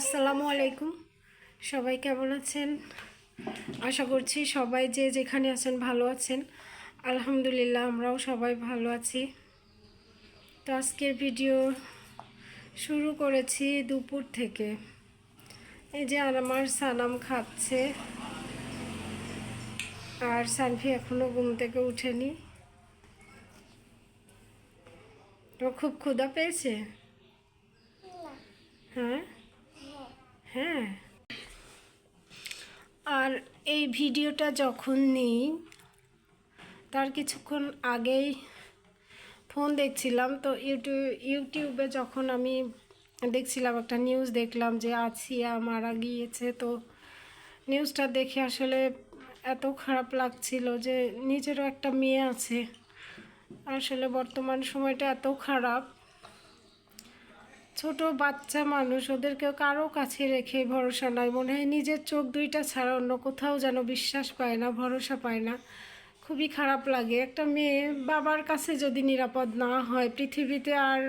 আসসালামু আলাইকুম। সবাই কেমন আছেন? আশা করছি সবাই যে যেখানে আছেন ভালো আছেন। আলহামদুলিল্লাহ, আমরাও সবাই ভালো আছি। তো আজকের ভিডিও শুরু করেছি দুপুর থেকে। এই যে আমার সানাম খাচ্ছে। আর সানফি এখনও ঘুম থেকে উঠেনি। তো খুব ক্ষুধা পেয়েছে হ্যাঁ হ্যাঁ আর এই ভিডিওটা যখন নিই, তার কিছুক্ষণ আগেই ফোন দেখছিলাম। তো ইউটিউব ইউটিউবে যখন আমি দেখছিলাম একটা নিউজ দেখলাম যে আসিয়া মারা গিয়েছে, তো নিউজটা দেখে আসলে এত খারাপ লাগছিল যে নিজেরও একটা মেয়ে আছে। আসলে বর্তমান সময়টা এত খারাপ। ছোট বাচ্চা মানুষ, ওদেরকেও কারও কাছে রেখে ভরসা নাই। মনে হয় নিজের চোখ দুইটা ছাড়া অন্য কোথাও যেন বিশ্বাস পায় না, ভরসা পায় না। খুবই খারাপ লাগে। একটা মেয়ে বাবার কাছে যদি নিরাপদ না হয়, পৃথিবীতে আর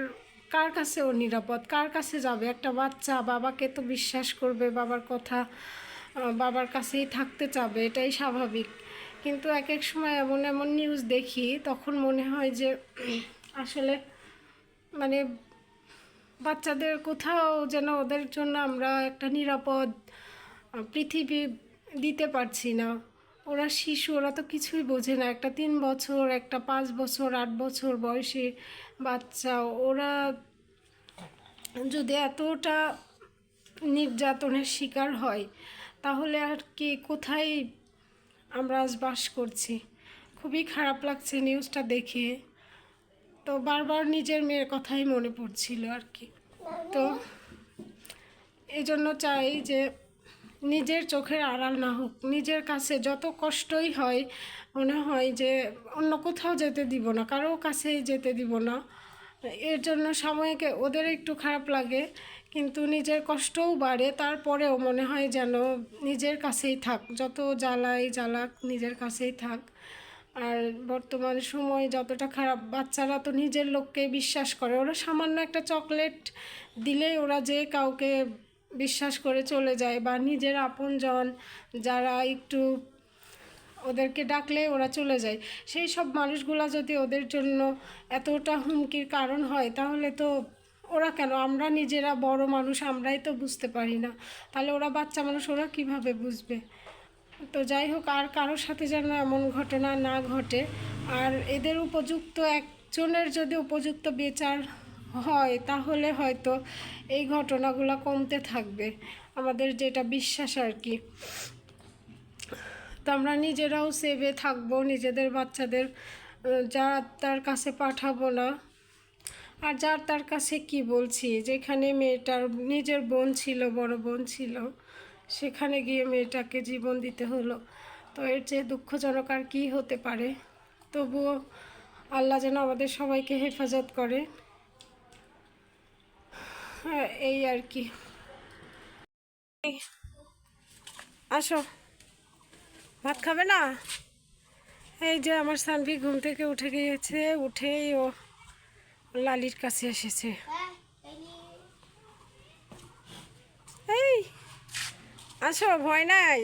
কার কাছে ও নিরাপদ? কার কাছে যাবে? একটা বাচ্চা বাবাকে তো বিশ্বাস করবে, বাবার কথা বাবার কাছেই থাকতে চাবে, এটাই স্বাভাবিক। কিন্তু এক এক সময় এমন এমন নিউজ দেখি, তখন মনে হয় যে, আসলে মানে বাচ্চাদের কোথাও যেন ওদের জন্য আমরা একটা নিরাপদ পৃথিবী দিতে পারছি না। ওরা শিশু, ওরা তো কিছুই বোঝে না। একটা তিন বছর, একটা পাঁচ বছর, আট বছর বয়সী বাচ্চা, ওরা যদি এতটা নির্যাতনের শিকার হয়, তাহলে আর কি, কোথায় আমরা আজ বাস করছি? খুবই খারাপ লাগছে নিউজটা দেখে। তো বারবার নিজের মেয়ের কথাই মনে পড়ছিল আর কি। তো এই জন্য চাই যে নিজের চোখের আড়াল না হোক, নিজের কাছে যত কষ্টই হয়, মনে হয় যে অন্য কোথাও যেতে দিব না কারও কাছেই যেতে দিব না। এর জন্য সময়কে ওদের একটু খারাপ লাগে, কিন্তু নিজের কষ্টও বাড়ে, তারপরেও মনে হয় যেন নিজের কাছেই থাক, যত জ্বালাই জ্বালাক নিজের কাছেই থাক। আর বর্তমান সময় যতটা খারাপ, বাচ্চারা তো নিজের লোককে বিশ্বাস করে। ওরা সামান্য একটা চকলেট দিলেই ওরা যে কাউকে বিশ্বাস করে চলে যায় বা নিজের আপনজন যারা একটু ওদেরকে ডাকলে ওরা চলে যায়। সেই সব মানুষগুলা যদি ওদের জন্য এতটা হুমকির কারণ হয়, তাহলে তো ওরা কেন? আমরা নিজেরা বড় মানুষ, আমরাই তো বুঝতে পারি না। তাহলে ওরা বাচ্চা মানুষ, ওরা কীভাবে বুঝবে? তো যাই হোক আর কারোর সাথে যেন এমন ঘটনা না ঘটে। আর এদের উপযুক্ত একজনের যদি উপযুক্ত বিচার হয় তাহলে হয়তো এই ঘটনাগুলো কমতে থাকবে। আমাদের যেটা বিশ্বাস আর কি। তো আমরা নিজেরাও সেভে থাকব নিজেদের বাচ্চাদের আহ, যা তার কাছে পাঠাবো না। আর যার তার কাছে কি বলছি? যেখানে মেয়েটার নিজের বোন ছিল বড় বোন ছিল। সেখানে গিয়ে মেয়েটাকে জীবন দিতে হলো। তো এর চেয়ে দুঃখজনক আর কী হতে পারে? তবুও আল্লাহ যেন আমাদের সবাইকে হেফাজত করে। হ্যাঁ এই আর কি। আসো। ভাত খাবে না? এই যে আমার সানভি ঘুম থেকে উঠে গিয়েছে, উঠেই ও লালির কাছে এসেছে এই আসো ভয় নাই?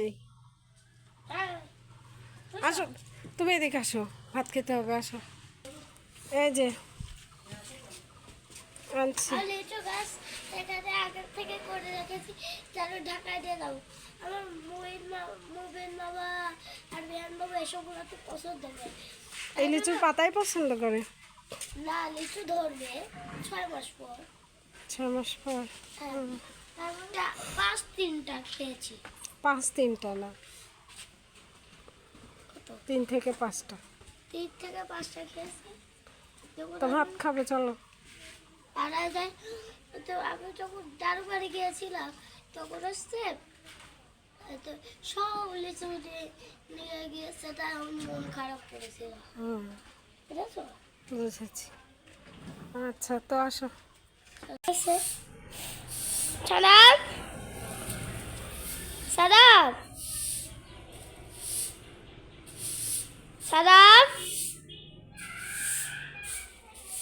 আসো তুমি এদিকে আসো ভাত খেতে হবে আসো। এই যে আনছি। লিচু গাছ এখানে আগের থেকে করে রেখেছি যেন ঢাকায় দিয়ে দাও। আমার মুবিন মুবিন বাবা আর বিহান বাবা এসবগুলো তো পছন্দ করে। এই লিচুর পাতাই পছন্দ করে? না লিচু ধরবে ছয় মাস পর। ছয় মাস পর? হ্যাঁ। পাঁচ তিনটা খেয়েছি। পাঁচ তিনটা না? তিন থেকে পাঁচটা। তিন থেকে পাঁচটা খেয়েছি। তো ভাত খাবে চলো। পাড়ায় যায় তো আমি যখন দারু বাড়ি গিয়েছিলাম তখন হচ্ছে তো সব লিচু নিয়ে- নিয়ে গিয়েছে তাই আমার মন খারাপ করেছিল। বুঝেছ? বুঝেছি। আচ্ছা তো আসো। সাদাব? সাদাব? সাদাব?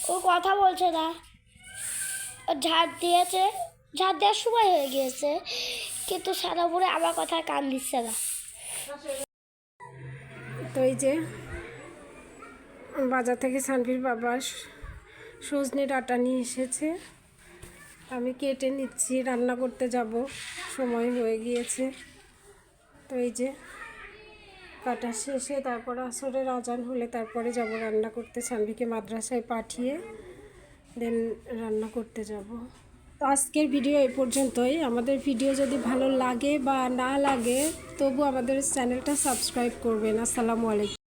ও কথা বলছে না। ও ঝাড় দিয়েছে। ঝাড় দেওয়ার সময় হয়ে গিয়েছে। কিন্তু সারা পরে আমার কথা কান দিচ্ছে না। তো এই যে, বাজার থেকে সানভির বাবা সজনে ডাটা নিয়ে এসেছে। আমি কেটে নিচ্ছি, রান্না করতে যাব। সময় হয়ে গিয়েছে। তো এই যে কাটা শেষে তারপর আসরের আজান হলে তারপরে যাব রান্না করতে। সানভিকে মাদ্রাসায় পাঠিয়ে দেন রান্না করতে যাব। তো আজকের ভিডিও এ পর্যন্তই। আমাদের ভিডিও যদি ভালো লাগে বা না লাগে, তবু আমাদের চ্যানেলটা সাবস্ক্রাইব করবেন। আসসালামু আলাইকুম।